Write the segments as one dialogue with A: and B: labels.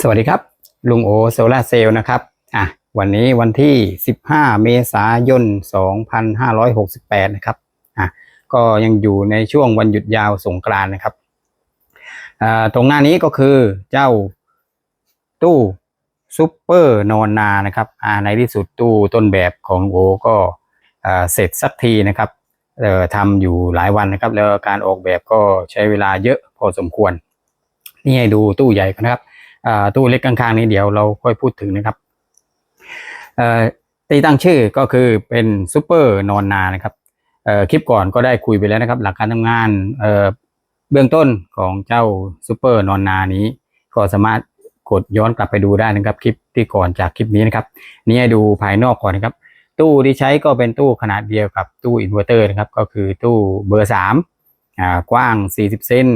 A: สวัสดีครับ ลุงโอโซลาเซลล์นะครับอะวันนี้วันที่ 15 เมษายน 2568 นะครับอะก็ยังอยู่ในช่วงวันหยุดยาวสงกรานต์นะครับอ่าตรงหน้านี้ก็คือเจ้าตู้ซุปเปอร์นอนนานะครับอ่าในที่สุดตู้ต้นแบบของลุงโอก็อ่าเสร็จสักทีนะครับเอ่อทำอยู่หลายวันนะครับ แล้วการออกแบบก็ใช้เวลาเยอะพอสมควร นี่ให้ดูตู้ใหญ่ก่อนะครับ ตู้เล็กข้างๆนี้เดี๋ยวเราค่อยพูดถึงนะครับตีตั้งชื่อก็คือเป็นซูเปอร์นอนนานะครับคลิปก่อนก็ได้คุยไปแล้วนะครับ หลักการทำงานเบื้องต้นของเจ้าซูเปอร์นอนนานี้ ก็สามารถกดย้อนกลับไปดูได้นะครับ คลิปที่ก่อนจากคลิปนี้นะครับ นี่ให้ดูภายนอกก่อนนะครับ ตู้ที่ใช้ก็เป็นตู้ขนาดเดียวกับตู้อินเวอร์เตอร์นะครับ ก็คือตู้เบอร์สามกว้าง 40 เซน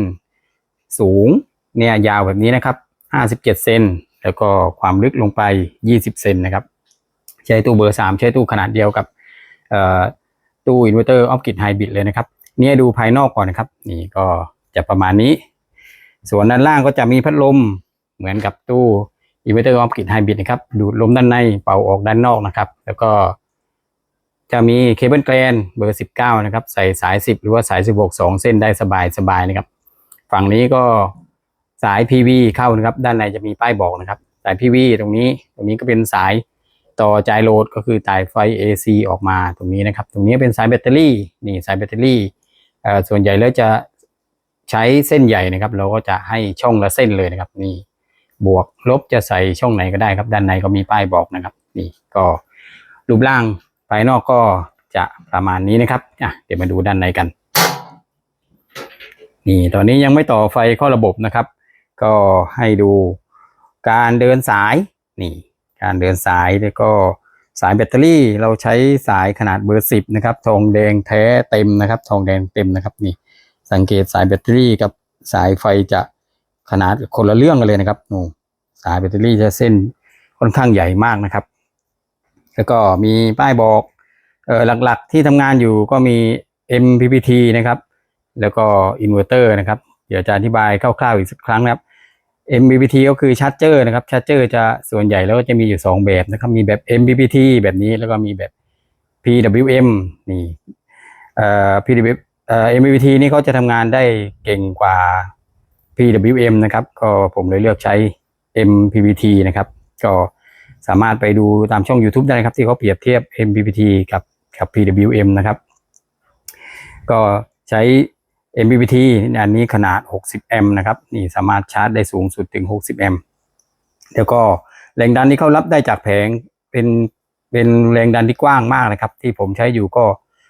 A: สูงเนี่ยยาวแบบนี้นะครับ 57เซนแล้วก็ความลึกลงไป 20 เซนนะครับ ใช้ตู้เบอร์ 3 ใช้ตู้ขนาดเดียวกับตู้อินเวอร์เตอร์ออฟกิดไฮบริดเลยนะครับ เนี่ให้ดูภายนอกก่อนนะครับ นี่ก็จะประมาณนี้ ส่วนด้านล่างก็จะมีพัดลมเหมือนกับตู้อินเวอร์เตอร์ออฟกิดไฮบริดนะครับ ดูดลมด้านในเป่าออกด้านนอกนะครับ แล้วก็จะมีเคเบิลแกรนเบอร์ 19 นะครับ ใส่สาย 10 หรือว่าสาย 16 2 เส้นได้สบายสบายนะครับ ฝั่งนี้ก็ สาย PV เข้านะครับ ด้านในจะมีป้ายบอกนะครับ สาย PV ตรงนี้ตรงนี้ก็เป็นสายต่อจ่ายโหลดก็คือจ่ายไฟ AC ออกมาตรงนี้นะครับ ตรงนี้เป็นสายแบตเตอรี่นี่สายแบตเตอรี่ส่วนใหญ่แล้วจะใช้เส้นใหญ่นะครับ เราก็จะให้ช่องละเส้นเลยนะครับ นี่บวกลบจะใส่ช่องไหนก็ได้ครับ ด้านในก็มีป้ายบอกนะครับ นี่ก็รูปร่างภายนอกก็จะประมาณนี้นะครับอะเดี๋ยวมาดูด้านในกัน นี่ตอนนี้ยังไม่ต่อไฟเข้าระบบนะครับ ก็ให้ดูการเดินสายนี่การเดินสายแล้วก็สายแบตเตอรี่เราใช้สายขนาดเบอร์สิบนะครับทองแดงแท้เต็มนะครับ ทองแดงเต็มนะครับนี่สังเกตสายแบตเตอรี่กับสายไฟจะขนาดคนละเรื่องกันเลยนะครับนู่นสายแบตเตอรี่จะเส้นค่อนข้างใหญ่มากนะครับ แล้วก็มีป้ายบอกเออหลักๆที่ทำงานอยู่ก็มี MPPT นะครับ แล้วก็อินเวอร์เตอร์นะครับ เดี๋ยวจะอธิบายคร่าวๆอีกสักครั้งนะครับ MPPT ก็คือชาร์จเจอร์นะครับชาร์จเจอร์จะส่วนใหญ่แล้วจะมีอยู่ 2 แบบนะครับ มีแบบ MPPT แบบนี้แล้วก็มีแบบ PWM นี่เอ่อ PWM เอ่อ MPPT นี่เขาจะทำงานได้เก่งกว่า PWM นะครับ ก็ผมเลยเลือกใช้ MPPT นะครับ ก็สามารถไปดูตามช่อง YouTube ได้นะครับ ที่เขาเปรียบเทียบ MPPT กับกับ PWM นะครับ ก็ใช้ MPPT อันนี้ขนาด 60 แอมป์นะครับ นี่สามารถชาร์จได้สูงสุดถึง 60 แอมป์แล้วก็แรงดันที่เขารับได้จากแผงเป็นเป็นแรงดันที่กว้างมากนะครับ ที่ผมใช้อยู่ก็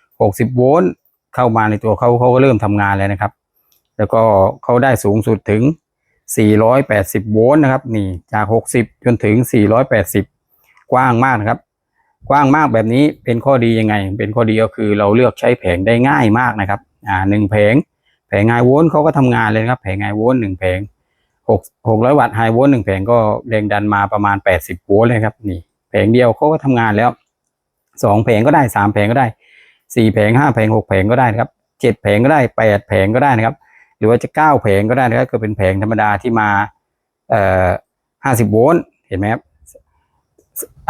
A: 60 โวลต์เข้ามาในตัวเขาเขาก็เริ่มทำงานแล้วนะครับ แล้วก็เขาได้สูงสุดถึง 480 โวลต์นะครับ นี่จาก 60 จนถึง 480 กว้างมากนะครับ กว้างมากแบบนี้เป็นข้อดียังไง เป็นข้อดีก็คือเราเลือกใช้แผงได้ง่ายมากนะครับ อ่าหนึ่งแผง แผงไฮโวลต์เขาก็ทำงานเลยนะครับ แผงไฮโวลต์หนึ่งแผงหกหกร้อยวัตต์ไฮโวลต์หนึ่งแผงก็แรงดันมาประมาณแปดสิบโวลต์เลยครับนี่ แผงเดียวเขาก็ทำงานแล้วสองแผงก็ได้สามแผงก็ได้สี่แผงห้าแผงหกแผงก็ได้นะครับเจ็ดแผงก็ได้แปดแผงก็ได้นะครับ หรือว่าจะเก้าแผงก็ได้นะครับก็เป็นแผงธรรมดาที่มาเอ่อห้าสิบโวลต์เห็นไหมครับ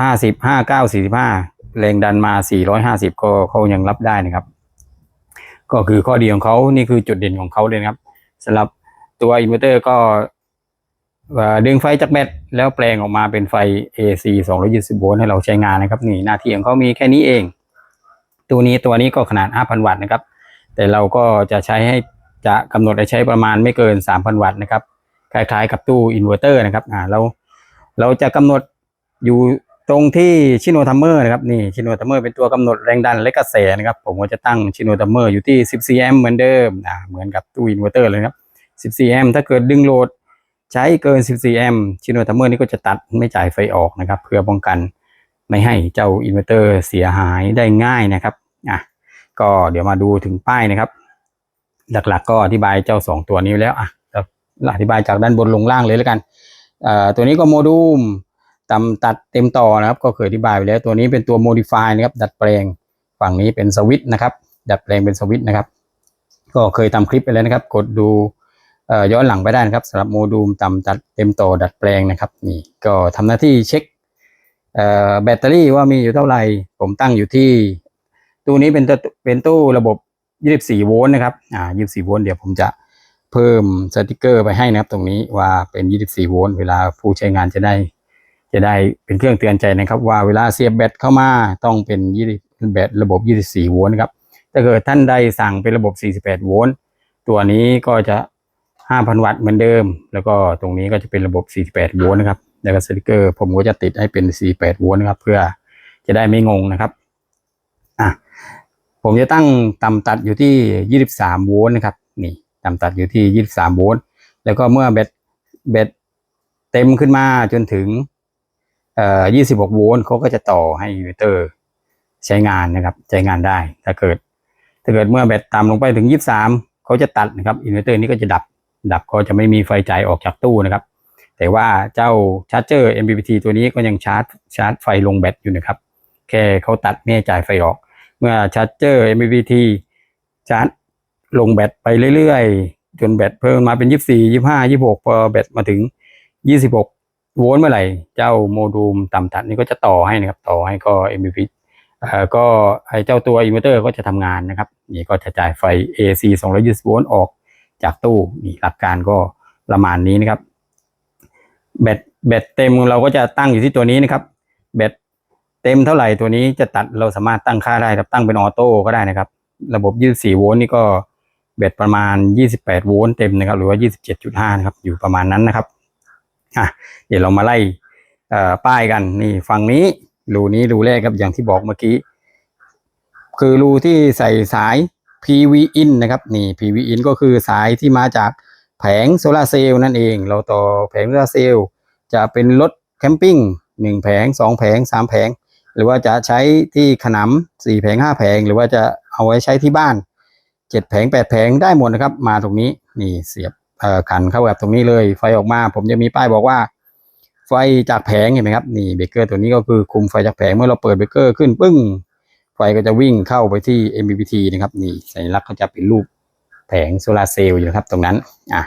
A: ห้าสิบห้าเก้าสี่สิบห้าแรงดันมาสี่ร้อยห้าสิบก็เขายังรับได้นะครับ ก็คือข้อดีของเขานี่คือจุดเด่นของเขาเลยนะครับสำหรับตัวอินเวอร์เตอร์ก็เอ่อดึงไฟจากแบตแล้วแปลงออกมาเป็นไฟ AC 220โวลต์ให้เราใช้งานนะครับ นี่หน้าที่ของเขามีแค่นี้เอง ตัวนี้ตัวนี้ก็ขนาด 5,000 วัตต์นะครับ แต่เราก็จะใช้ให้จะกำหนดให้ใช้ประมาณไม่เกิน 3,000 วัตต์นะครับ คล้ายๆกับตู้อินเวอร์เตอร์นะครับ อ่าเราเราจะกำหนดอยู่ ตรงที่ชิโนทัมเมอร์นะครับนี่ชิโนทัมเมอร์เป็นตัวกำหนดแรงดันและกระแสนะครับ ผมก็จะตั้งชิโนทัมเมอร์อยู่ที่ 14 แอมป์เหมือนเดิมอ่าเหมือนกับตู้อินเวอร์เตอร์เลยครับ 14 แอมป์ถ้าเกิดดึงโหลดใช้เกิน 14 แอมป์ชิโนทัมเมอร์นี่ก็จะตัดไม่จ่ายไฟออกนะครับ เพื่อป้องกันไม่ให้เจ้าอินเวอร์เตอร์เสียหายได้ง่ายนะครับอะก็เดี๋ยวมาดูถึงป้ายนะครับ หลักๆก็อธิบายเจ้า 2 ตัวนี้แล้วอะอธิบายจากด้านบนลงล่างเลยแล้วกันเอ่อตัวนี้ก็โมดูล ตำตัดเต็มต่อนะครับ ก็เคยอธิบายไปแล้วตัวนี้เป็นตัว modify นะครับ ดัดแปลงฝั่งนี้เป็นสวิตช์นะครับ ดัดแปลงเป็นสวิตช์นะครับ ก็เคยทำคลิปไปแล้วนะครับ กดดูย้อนหลังไปได้นะครับสำหรับโมดูลต่ำตัดเต็มต่อดัดแปลงนะครับ นี่ก็ทำหน้าที่เช็คแบตเตอรี่ว่ามีอยู่เท่าไหร่ ผมตั้งอยู่ที่ ตู้นี้เป็นตัวเป็นตู้ระบบ 24 โวลต์นะครับอ่า24 โวลต์เดี๋ยวผมจะเพิ่มสติกเกอร์ไปให้นะครับ ตรงนี้ว่าเป็น 24 โวลต์เวลาผู้ใช้งานจะได้ จะได้เป็นเครื่องเตือนใจนะครับ ว่าเวลาเสียบแบตเข้ามาต้องเป็น20แบตระบบ 24 โวลต์นะครับถ้าเกิดท่านใดสั่งเป็นระบบ 48 โวลต์ตัวนี้ก็จะ 5,000 วัตต์เหมือนเดิม แล้วก็ตรงนี้ก็จะเป็นระบบ 48 โวลต์นะครับแล้วก็สติกเกอร์ ผมก็จะติดให้เป็น 48 โวลต์นะครับ เพื่อจะได้ไม่งงนะครับอะผมจะตั้งต่ำตัดอยู่ที่ 23 โวลต์นะครับนี่ต่ำตัดอยู่ที่ 23 โวลต์แล้วก็เมื่อแบตแบตเต็มขึ้นมาจนถึง เอ่อ26 โวลต์เขาก็จะต่อให้อินเวอร์เตอร์ใช้งานนะครับ ใช้งานได้ถ้าเกิด ถ้าเกิดเมื่อแบตต่ำลงไปถึง 23เขาจะตัดนะครับอินเวอร์เตอร์นี้ก็จะดับ ดับก็จะไม่มีไฟจ่ายออกจากตู้นะครับ แต่ว่าเจ้าชาร์จเจอร์ MPPT ตัวนี้ก็ยังชาร์จชาร์จไฟลงแบตอยู่นะครับ แค่เขาตัดไม่ให้จ่ายไฟออก เมื่อชาร์จเจอร์ MPPT ชาร์จลงแบตไปเรื่อยๆ จนแบตเพิ่มมาเป็น 24 25 26พอแบตมาถึง 26 โวลต์เมื่อไหร่ เจ้าโมดูลต่ำตัดนี่ก็จะต่อให้นะครับ ต่อให้ก็ MPPT เอ่อก็ไอเจ้าตัวอินเวอร์เตอร์ก็จะทำงานนะครับ นี่ก็จะจ่ายไฟ AC 220โวลต์ออกจากตู้นี่หลักการก็ประมาณนี้นะครับ แบตแบตเต็มเราก็จะตั้งอยู่ที่ตัวนี้นะครับ แบตเต็มเท่าไหร่ตัวนี้จะตัดเราสามารถตั้งค่าได้ครับตั้งเป็นออโต้ก็ได้นะครับ ระบบ 24 โวลต์นี่ก็แบตประมาณ 28 โวลต์เต็มนะครับ หรือว่า 27.5 นะครับ อยู่ประมาณนั้นนะครับ อะเดี๋ยวเรามาไล่ป้ายกันนี่ฝั่งนี้รูนี้รูแรกครับอย่างที่บอกเมื่อกี้ คือรูที่ใส่สาย PV in นะครับนี่ PV in ก็คือสายที่มาจากแผงโซลาร์เซลล์นั่นเอง เราต่อแผงโซลาร์เซลล์จะเป็นรถแคมปิ้งหนึ่งแผงสองแผงสามแผง หรือว่าจะใช้ที่ขนำสี่แผงห้าแผง หรือว่าจะเอาไว้ใช้ที่บ้านเจ็ดแผงแปดแผงได้หมดนะครับ มาตรงนี้นี่เสียบ ขันเข้าแบบตรงนี้เลย ไฟออกมา ผมจะมีป้ายบอกว่า ไฟจากแผงเห็นไหมครับนี่เบรกเกอร์ตัวนี้ก็คือคุมไฟจากแผงเมื่อเราเปิดเบรกเกอร์ขึ้นปึ้ง ไฟก็จะวิ่งเข้าไปที่ MPPT นะครับ นี่สัญลักษณ์ก็จะเป็นรูปแผงโซลาเซลล์อยู่ครับตรงนั้นอะ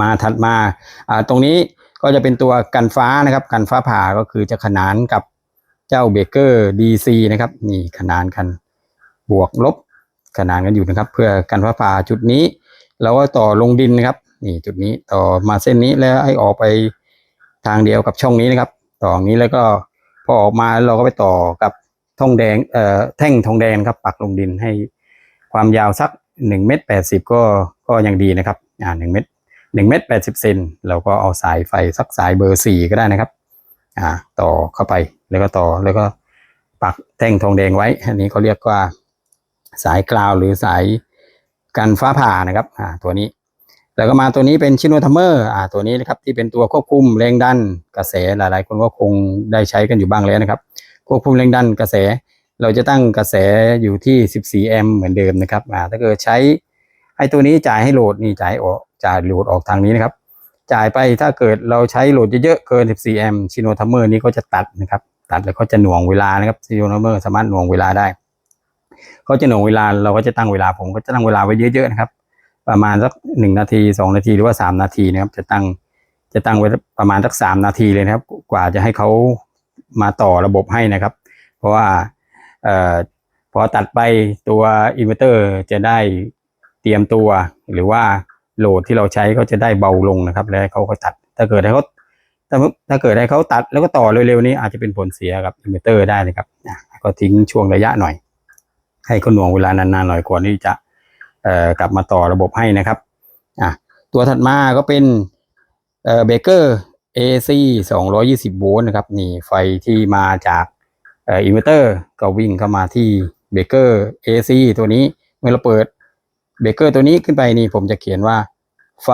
A: มาถัดมาอ่าตรงนี้ก็จะเป็นตัวกันฟ้านะครับกันฟ้าผ่าก็คือจะขนานกับเจ้าเบรกเกอร์ DC นะครับนี่ขนานกันบวกลบขนานกันอยู่นะครับ เพื่อกันฟ้าผ่าจุดนี้ เราก็ต่อลงดินนะครับ นี่จุดนี้ต่อมาเส้นนี้แล้วให้ออกไปทางเดียวกับช่องนี้นะครับ ต่ออย่างนี้แล้วก็พอออกมาเราก็ไปต่อกับทองแดงเอ่อแท่งทองแดงครับ ปักลงดินให้ความยาวสักหนึ่งเมตรแปดสิบก็ก็ยังดีนะครับ อ่าหนึ่งเมตรหนึ่งเมตรแปดสิบเซนเราก็เอาสายไฟสักสายเบอร์สี่ก็ได้นะครับ อ่า ต่อเข้าไปแล้วก็ต่อแล้วก็ปักแท่งทองแดงไว้ อันนี้เขาเรียกว่าสายกราวหรือสาย กันฟ้าผ่านะครับอ่าตัวนี้ แล้วก็มาตัวนี้เป็นชิโนทัมเมอร์อ่าตัวนี้นะครับที่เป็นตัวควบคุมแรงดันกระแสหลายๆ คนก็คงได้ใช้กันอยู่บ้างแล้วนะครับ ควบคุมแรงดันกระแส เราจะตั้งกระแสอยู่ที่ 14 แอมป์เหมือนเดิมนะครับอ่าถ้าเกิดใช้ไอ้ตัวนี้จ่ายให้โหลดนี่จ่ายออกจ่ายโหลดออกทางนี้นะครับจ่ายไปถ้าเกิดเราใช้โหลดเยอะๆเกิน 14 แอมป์ชิโนทัมเมอร์นี้ก็จะตัดนะครับตัดแล้วก็จะหน่วงเวลานะครับชิโนทัมเมอร์สามารถหน่วงเวลาได้ เขาจะหน่วงเวลาเราก็จะตั้งเวลาผมก็จะตั้งเวลาไว้เยอะๆนะครับ ประมาณสักหนึ่งนาทีสองนาทีหรือว่าสามนาทีนะครับ จะตั้งจะตั้งไว้ประมาณสักสามนาทีเลยนะครับ กว่าจะให้เขามาต่อระบบให้นะครับ เพราะว่าเอ่อพอตัดไปตัวอินเวอร์เตอร์จะได้เตรียมตัว หรือว่าโหลดที่เราใช้ก็จะได้เบาลงนะครับ แล้วเขาก็ตัดถ้าเกิดให้เขาถ้าถ้าเกิดให้เขาตัดแล้วก็ต่อเร็วๆนี้อาจจะเป็นผลเสียกับอินเวอร์เตอร์ได้นะครับก็ทิ้งช่วงระยะหน่อย ให้เขาหน่วงเวลานานๆหน่อยก่อนที่จะกลับมาต่อระบบให้นะครับอะตัวถัดมาก็เป็นเอ่อเบเกอร์ AC 220 โวลต์นะครับนี่ไฟที่มาจากอินเวอร์เตอร์ก็วิ่งเข้ามาที่เบเกอร์ AC ตัวนี้เมื่อเราเปิดเบเกอร์ตัวนี้ขึ้นไปนี่ผมจะเขียนว่าไฟ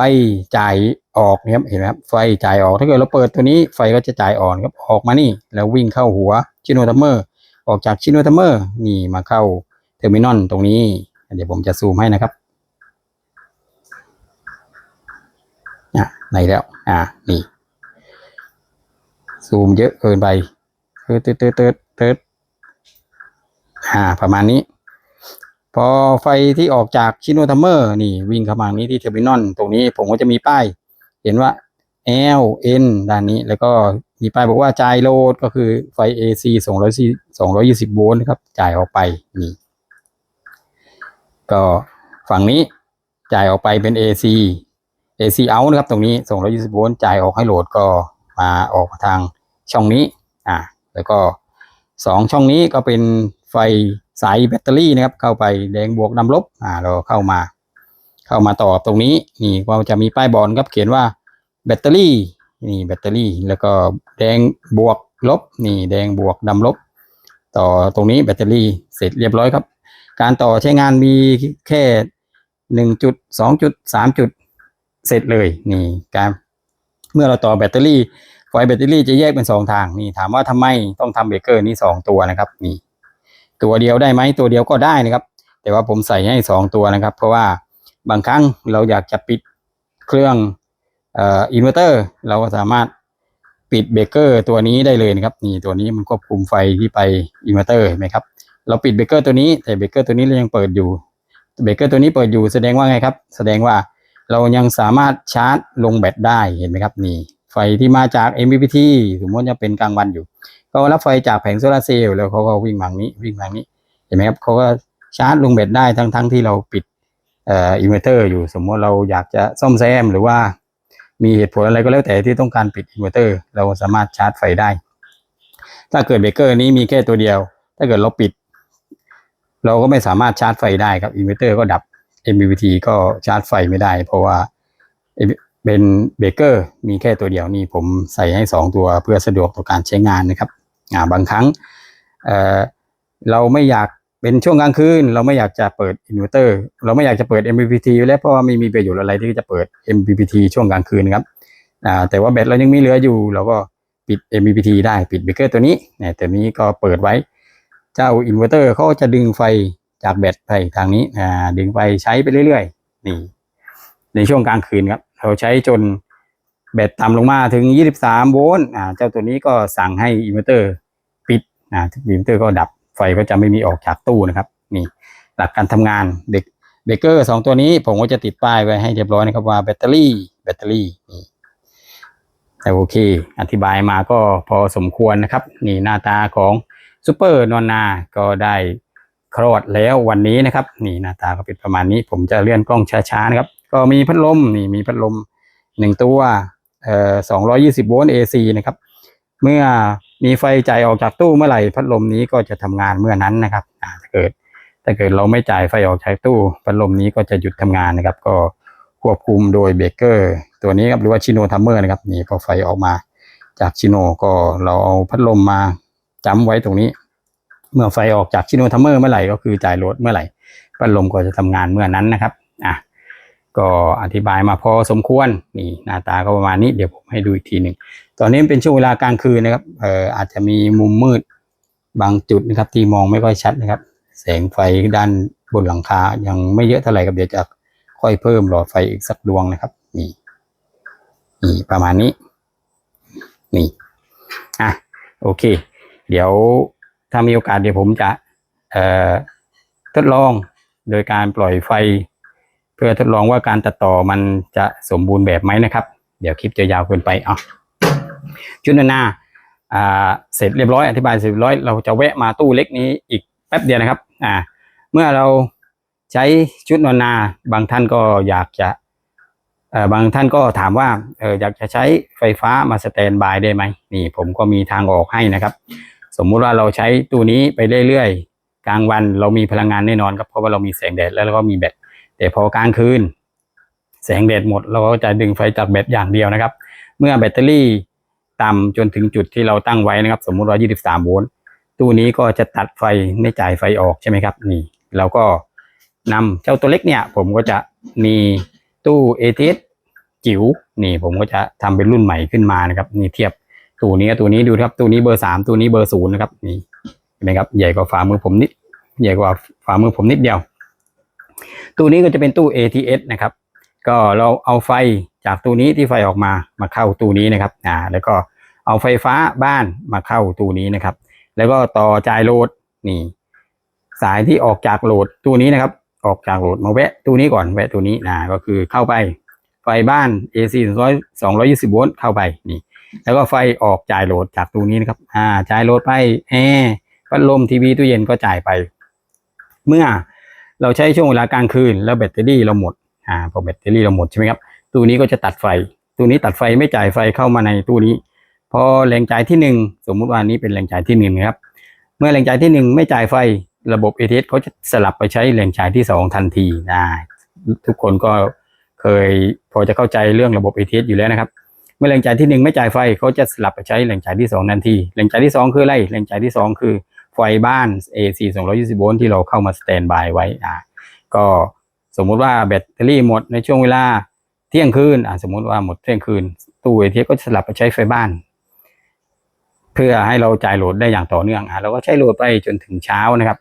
A: จ่ายออกนะครับเห็นไหมครับไฟจ่ายออกถ้าเกิดเราเปิดตัวนี้ไฟก็จะจ่ายอ่อนครับออกมานี่แล้ววิ่งเข้าหัวชิโนทัมเมอร์ออกจากชิโนทัมเมอร์นี่มาเข้า เทอร์มินอลตรงนี้ เดี๋ยวผมจะซูมให้นะครับอะไหนแล้ว อ่านี่ ซูมเยอะเกินไปเติร์ดเติร์ดเติร์ดเติร์ดอ่า ประมาณนี้ พอไฟที่ออกจากชิโนทัมเมอร์นี่ วิ่งเข้ามานี้ที่เทอร์มินอลตรงนี้ผมก็จะมีป้าย เห็นว่า L N ด้านนี้แล้วก็มีป้ายบอกว่าจ่ายโหลดก็คือไฟ AC 200 220 โวลต์นะครับ จ่ายออกไปนี่ ก็ฝั่งนี้จ่ายออกไปเป็น AC AC out นะครับตรงนี้220โวลต์จ่ายออกให้โหลดก็มาออกทางช่องนี้อ่าแล้วก็สองช่องนี้ก็เป็นไฟสายแบตเตอรี่นะครับ เข้าไปแดงบวกดำลบอ่าเราเข้ามา เข้ามาต่อตรงนี้นี่ก็จะมีป้ายบอลครับเขียนว่าแบตเตอรี่นี่แบตเตอรี่แล้วก็แดงบวกลบ นี่แดงบวกดำลบ ต่อตรงนี้แบตเตอรี่เสร็จเรียบร้อยครับ การต่อใช้งานมีแค่หนึ่งจุดสองจุดสามจุดเสร็จเลยนี่การเมื่อเราต่อแบตเตอรี่ไฟแบตเตอรี่จะแยกเป็นสองทางนี่ถามว่าทำไมต้องทำเบรกเกอร์นี่สองตัวนะครับนี่ตัวเดียวได้ไหมตัวเดียวก็ได้นะครับ แต่ว่าผมใส่ให้สองตัวนะครับ เพราะว่าบางครั้งเราอยากจะปิดเครื่องอินเวอร์เตอร์เราก็สามารถปิดเบรกเกอร์ตัวนี้ได้เลยนะครับนี่ตัวนี้มันควบคุมไฟที่ไปอินเวอร์เตอร์เห็นไหมครับ เราปิดเบรกเกอร์ตัวนี้ แต่เบรกเกอร์ตัวนี้เรายังเปิดอยู่เบรกเกอร์ตัวนี้เปิดอยู่แสดงว่าไงครับ แสดงว่าเรายังสามารถชาร์จลงแบตได้เห็นไหมครับนี่ ไฟที่มาจาก MPPT สมมติจะเป็นกลางวันอยู่ ก็รับไฟจากแผงโซลาร์เซลล์แล้วเขาก็วิ่งมานี้วิ่งมานี้เห็นไหมครับเขาก็ชาร์จลงแบตได้ทั้งทั้งที่เราปิดเอ่ออินเวอร์เตอร์อยู่ สมมติเราอยากจะซ่อมแซมหรือว่ามีเหตุผลอะไรก็แล้วแต่ที่ต้องการปิดอินเวอร์เตอร์เราสามารถชาร์จไฟได้ ถ้าเกิดเบรกเกอร์นี้มีแค่ตัวเดียว ถ้าเกิดเราปิด เราก็ไม่สามารถชาร์จไฟได้ครับอินเวอร์เตอร์ก็ดับ MPPT ก็ชาร์จไฟไม่ได้ เพราะว่าเป็นเบเกอร์มีแค่ตัวเดียวนี่ผมใส่ให้ 2 ตัวเพื่อสะดวกต่อการใช้งานนะครับาบางครั้งเเราไม่อยากเป็นช่วงกลางคืนเราไม่อยากจะเปิดอินเวอร์เตอร์เราไม่อยากจะเปิด MPPT แล้วเพราะว่าไม่มีประโยชน์อะไรที่จะเปิด MPPT ช่วงกลางคืนครับแต่ว่าแบตเรายังมีเหลืออยู่ เราก็ปิด MPPT ได้ปิดเบรกเกอร์ตัวนี้เนี่นี้ก็เปิดไว้ เจ้าอินเวอร์เตอร์เขาจะดึงไฟจากแบตไปทางนี้อ่าดึงไฟใช้ไปเรื่อยๆ นี่ ในช่วงกลางคืนครับ เราใช้จนแบตต่ำลงมาถึง 23 โวลต์อ่าเจ้าตัวนี้ก็สั่งให้อินเวอร์เตอร์ปิดอ่าอินเวอร์เตอร์ก็ดับไฟก็จะไม่มีออกจากตู้นะครับ นี่หลักการทำงานเด็กเบเกอร์สองตัวนี้ผมก็จะติดป้ายไว้ให้เรียบร้อยนะครับว่าแบตเตอรี่แบตเตอรี่นี่แต่โอเค อธิบายมาก็พอสมควรนะครับ นี่หน้าตาของ ซูเปอร์นอนนาก็ได้คลอดแล้ววันนี้นะครับ นี่หน้าตาก็เป็นประมาณนี้ผมจะเลื่อนกล้องช้าๆนะครับ ก็มีพัดลมนี่มีพัดลมหนึ่งตัวเอ่อสองร้อยี่สิบโวลต์ AC นะครับ เมื่อมีไฟจ่ายออกจากตู้เมื่อไหร่พัดลมนี้ก็จะทำงานเมื่อนั้นนะครับถ้าเกิดถ้าเกิดเราไม่จ่ายไฟออกจากตู้พัดลมนี้ก็จะหยุดทำงานนะครับ ก็ควบคุมโดยเบรกเกอร์ตัวนี้ครับหรือว่าชิโนทัมเมอร์นะครับนี่พอไฟออกมาจากชิโนก็เราเอาพัดลมมา จ้ำไว้ตรงนี้ เมื่อไฟออกจากชิโนทัมเมอร์เมื่อไหร่ก็คือจ่ายโหลดเมื่อไหร่พัดลมก็จะทำงานเมื่อนั้นนะครับอะก็อธิบายมาพอสมควรนี่หน้าตาก็ประมาณนี้เดี๋ยวผมให้ดูอีกทีหนึ่งตอนนี้เป็นช่วงเวลากลางคืนนะครับเอ่ออาจจะมีมุมมืดบางจุดนะครับที่มองไม่ค่อยชัดนะครับ แสงไฟด้านบนหลังคายังไม่เยอะเท่าไหร่ครับเดี๋ยวจะค่อยเพิ่มหลอดไฟอีกสักดวงนะครับ นี่นี่ประมาณนี้ นี่อะโอเค เดี๋ยวถ้ามีโอกาสเดี๋ยวผมจะทดลองโดยการปล่อยไฟ เพื่อทดลองว่าการตัดต่อมันจะสมบูรณ์แบบไหมนะครับ เดี๋ยวคลิปจะยาวเกินไปอะชุดหน้าอ่าเสร็จเรียบร้อยอธิบายเสร็จเรียบร้อยเราจะแวะมาตู้เล็กนี้อีกแป๊บเดียวนะครับอ่าเมื่อเราใช้ชุดนอนนาบางท่านก็อยากจะเออบางท่านก็ถามว่าอออยากจะใช้ไฟฟ้ามาสแตนบายได้ไหมนี่ผมก็มีทางออกให้นะครับ สมมุติว่าเราใช้ตู้นี้ไปเรื่อยๆ กลางวันเรามีพลังงานแน่นอนครับเพราะว่าเรามีแสงแดดแล้วเราก็มีแบตแต่พอกลางคืน แสงแดดหมดเราก็จะดึงไฟจากแบตอย่างเดียวนะครับ เมื่อแบตเตอรี่ต่ำจนถึงจุดที่เราตั้งไว้นะครับ สมมุติว่า 23 โวลต์ตู้นี้ก็จะตัดไฟไม่จ่ายไฟออกใช่ไหมครับนี่เราก็นำเจ้าตัวเล็กเนี่ย ผมก็จะมีตู้ ATS จิ๋วนี่ผมก็จะทำเป็นรุ่นใหม่ขึ้นมานะครับนี่เทียบ ตู้นี้กับตู้นี้ดูครับตู้นี้เบอร์สามตู้นี้เบอร์ศูนย์นะครับนี่เห็นไหมครับใหญ่กว่าฝ่ามือผมนิด ใหญ่กว่าฝ่ามือผมนิดเดียวตู้นี้ก็จะเป็นตู้ ATS นะครับ ก็เราเอาไฟจากตู้นี้ที่ไฟออกมามาเข้าตู้นี้นะครับอ่าแล้วก็เอาไฟฟ้าบ้านมาเข้าตู้นี้นะครับ แล้วก็ต่อจ่ายโหลดนี่สายที่ออกจากโหลดตัวนี้นะครับ ออกจากโหลดมาแวะตัวนี้ก่อนแวะตัวนี้นะก็คือเข้าไปไฟบ้าน AC 220โวลต์เข้าไปนี่ แล้วก็ไฟออกจ่ายโหลดจากตัวนี้นะครับ อ่าจ่ายโหลดไปแอร์พัดลมทีวีตู้เย็นก็จ่ายไป เมื่อเราใช้ช่วงเวลากลางคืน แล้วแบตเตอรี่เราหมด อ่าพอแบตเตอรี่เราหมดใช่ไหมครับตู้นี้ก็จะตัดไฟตู้นี้ตัดไฟไม่จ่ายไฟเข้ามาในตู้นี้ พอแรงจ่ายที่หนึ่งสมมุติว่านี้เป็นแรงจ่ายที่หนึ่งนะครับ เมื่อแรงจ่ายที่หนึ่งไม่จ่ายไฟระบบ ATS เขาจะสลับไปใช้แรงจ่ายที่สองทันทีนะทุกคนก็เคยพอจะเข้าใจเรื่องระบบ ATS อยู่แล้วนะครับ เมื่อแรงจ่ายที่หนึ่งไม่จ่ายไฟเขาจะสลับไปใช้แรงจ่ายที่สองทันทีแรงจ่ายที่สองคืออะไรแรงจ่ายที่สองคือไฟบ้าน AC 220โวลต์ที่เราเข้ามาสแตนบายไว้อ่าก็สมมุติว่าแบตเตอรี่หมดในช่วงเวลาเที่ยงคืนอ่าสมมุติว่าหมดเที่ยงคืน ตู้ ATS ก็จะสลับไปใช้ไฟบ้าน เพื่อให้เราจ่ายโหลดได้อย่างต่อเนื่องอะเราก็ใช้โหลดไปจนถึงเช้านะครับ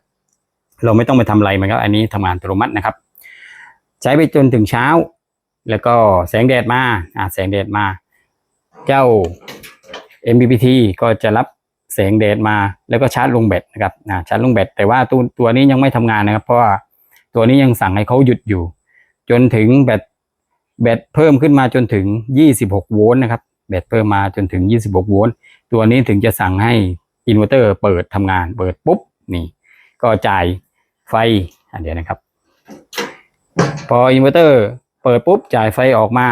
A: เราไม่ต้องไปทำอะไรมันครับอันนี้ทำงานอัตโนมัตินะครับ ใช้ไปจนถึงเช้า แล้วก็แสงแดดมาอะแสงแดดมา เจ้า MPPT ก็จะรับแสงแดดมาแล้วก็ชาร์จลงแบตนะครับอ่าชาร์จลงแบตแต่ว่าตัวตัวนี้ยังไม่ทำงานนะครับ เพราะว่าตัวนี้ยังสั่งให้เขาหยุดอยู่ จนถึงแบตแบตเพิ่มขึ้นมาจนถึง 26 โวลต์นะครับแบตเพิ่มมาจนถึง 26 โวลต์ตัวนี้ถึงจะสั่งให้อินเวอร์เตอร์เปิดทำงาน เปิดปุ๊บนี่ ก็จ่ายไฟอันเดียวนะครับ พออินเวอร์เตอร์เปิดปุ๊บจ่ายไฟออกมา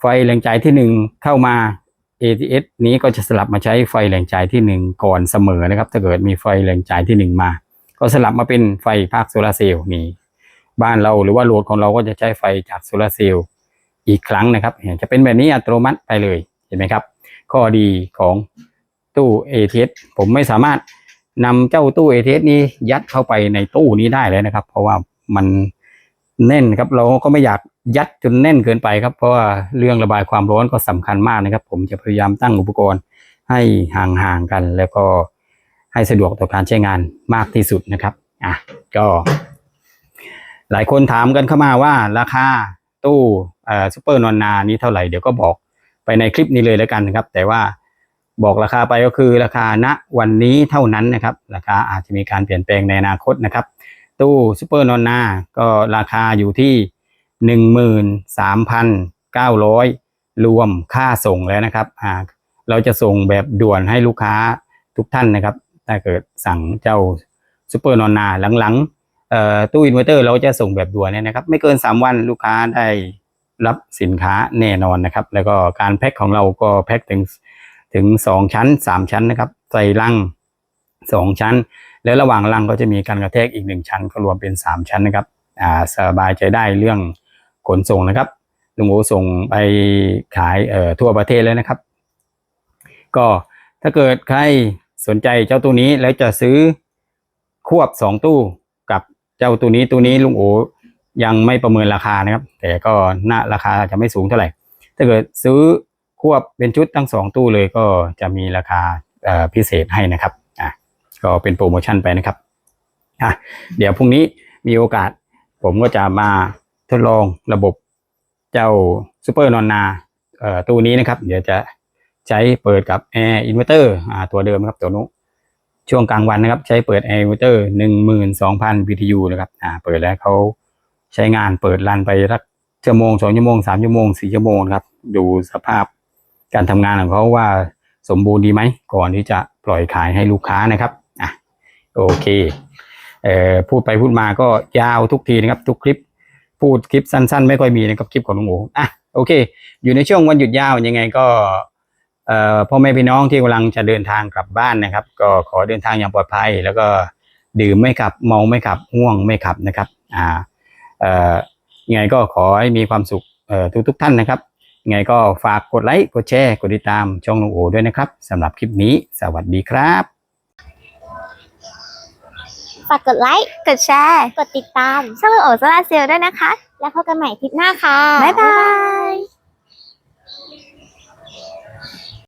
A: ไฟแรงจ่ายที่หนึ่งเข้ามา ATS นี้ก็จะสลับมาใช้ไฟแรงจ่ายที่หนึ่งก่อนเสมอนะครับ ถ้าเกิดมีไฟแรงจ่ายที่หนึ่งมา ก็สลับมาเป็นไฟภาคโซลาร์เซลล์นี่บ้านเราหรือว่าโหลดของเราก็จะใช้ไฟจากโซลาร์เซลล์อีกครั้งนะครับเห็นจะเป็นแบบนี้อัตโนมัติไปเลยเห็นไหมครับ ข้อดีของตู้ ATS ผมไม่สามารถนำเจ้าตู้ ATS นี้ยัดเข้าไปในตู้นี้ได้เลยนะครับ เพราะว่ามันแน่นครับเราก็ไม่อยาก ยัดจนแน่นเกินไปครับ เพราะว่าเรื่องระบายความร้อนก็สำคัญมากนะครับ ผมจะพยายามตั้งอุปกรณ์ให้ห่างๆกัน แล้วก็ให้สะดวกต่อการใช้งานมากที่สุดนะครับอะก็ หลายคนถามกันเข้ามาว่าราคาตู้เอ่อซูเปอร์นอนนานี้เท่าไหร่เดี๋ยวก็บอกไปในคลิปนี้เลยแล้วกันนะครับ แต่ว่าบอกราคาไปก็คือราคาณวันนี้เท่านั้นนะครับ ราคาอาจจะมีการเปลี่ยนแปลงในอนาคตนะครับ ตู้ซูเปอร์นอนนาก็ราคาอยู่ที่ หนึ่งหมื่นสามพันเก้าร้อยรวมค่าส่งแล้วนะครับอ่าเราจะส่งแบบด่วนให้ลูกค้าทุกท่านนะครับ ถ้าเกิดสั่งเจ้าซูเปอร์นอนนาหลังๆตู้อินเวอร์เตอร์เราจะส่งแบบด่วนเนี่ยนะครับ ไม่เกิน 3 วันลูกค้าได้รับสินค้าแน่นอนนะครับ แล้วก็การแพ็คของเราก็แพ็คถึงถึง 2 ชั้น 3 ชั้นนะครับ ใส่ลัง 2 ชั้น แล้วระหว่างลังก็จะมีการกระแทกอีก 1 ชั้นก็รวมเป็น 3 ชั้นนะครับอ่าสบายใจได้เรื่อง ขนส่งนะครับลุงโอส่งไปขายเอ่อทั่วประเทศเลยนะครับ ก็ถ้าเกิดใครสนใจเจ้าตู้นี้แล้วจะซื้อควบสองตู้กับเจ้าตัวนี้ตัวนี้ลุงโอยังไม่ประเมินราคานะครับ แต่ก็น่าราคาจะไม่สูงเท่าไหร่ ถ้าเกิดซื้อควบเป็นชุดทั้งสองตู้เลยก็จะมีราคาพิเศษให้นะครับอะก็เป็นโปรโมชั่นไปนะครับอะเดี๋ยวพรุ่งนี้มีโอกาสผมก็จะมา ทดลองระบบเจ้าซูเปอร์นอนนาตู้นี้นะครับ เดี๋ยวจะใช้เปิดกับแอร์อินเวอร์เตอร์ตัวเดิมครับตัวนู้ช่วงกลางวันนะครับ ใช้เปิดแอร์อินเวอร์เตอร์หนึ่งหมื่นสองพัน BTU นะครับเปิดแล้วเขาใช้งานเปิดรันไปสักชั่วโมงสองชั่วโมงสามชั่วโมงสี่ชั่วโมงครับ ดูสภาพการทำงานของเขาว่าสมบูรณ์ดีไหม ก่อนที่จะปล่อยขายให้ลูกค้านะครับอะโอเคเอ่อพูดไปพูดมาก็ยาวทุกทีนะครับ ทุกคลิป พูดคลิปสั้นๆ ไม่ค่อยมีนะครับคลิปของลุงหมูอะโอเค อยู่ในช่วงวันหยุดยาวยังไงก็พ่อแม่พี่น้องที่กำลังจะเดินทางกลับบ้านนะครับ ก็ขอเดินทางอย่างปลอดภัย แล้วก็ดื่มไม่ขับเมาไม่ขับง่วงไม่ขับนะครับอ่าเอ่อยังไงก็ขอให้มีความสุขทุกทุกๆท่านนะครับยังไงก็ฝากกดไลค์กดแชร์กดติดตามช่องลุงโอด้วยนะครับสำหรับคลิปนี้สวัสดีครับ
B: ฝากกดไลค์
C: กดแชร์
B: กดติดตาม
C: ช่องลูกโอโซลาเซลล์ด้วยนะคะ
B: แล้วพบกันใหม่คลิปหน้าค่ะ
C: บ๊ายบาย